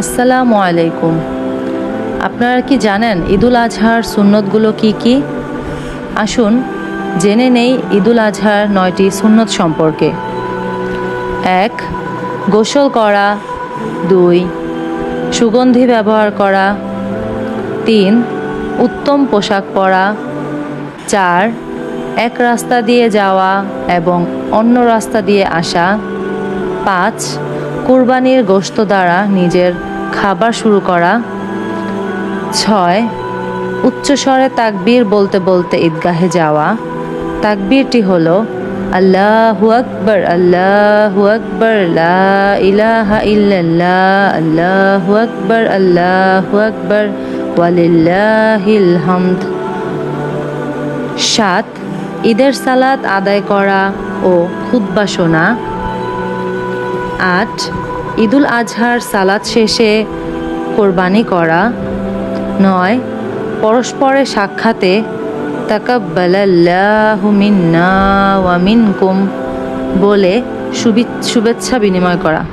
আসসালামু আলাইকুম। আপনারা কি জানেন ঈদুল আজহার সুন্নতগুলো কি কি? আসুন, জেনে নেই ঈদুল আজহার নয়টি সুন্নত সম্পর্কে। এক, গোসল করা। দুই, সুগন্ধি ব্যবহার করা। তিন, উত্তম পোশাক পরা। চার, এক রাস্তা দিয়ে যাওয়া এবং অন্য রাস্তা দিয়ে আসা। পাঁচ, কুরবানির গোশত দ্বারা নিজের খাবার শুরু করা। ছয় উচ্চস্বরে তাকবীর বলতে বলতে ঈদগাহে যাওয়া। তাকবীরটি হলো, আল্লাহু আকবর আল্লাহু আকবর ইলাহা ইল্লাল্লাহ, আল্লাহু আকবর আল্লাহু আকবর, ওয়ালিল্লাহিল হামদ। সাত, ঈদের সালাত আদায় করা ও খুতবা শোনা। আট ঈদুল আজহার সালাদ শেষে কোরবানি করা। নয়, পরস্পরের সাক্ষাতে তাকাব্বালাল্লাহু ওয়ামিনকুম ওয়া বলে শুভি- শুভেচ্ছা বিনিময় করা।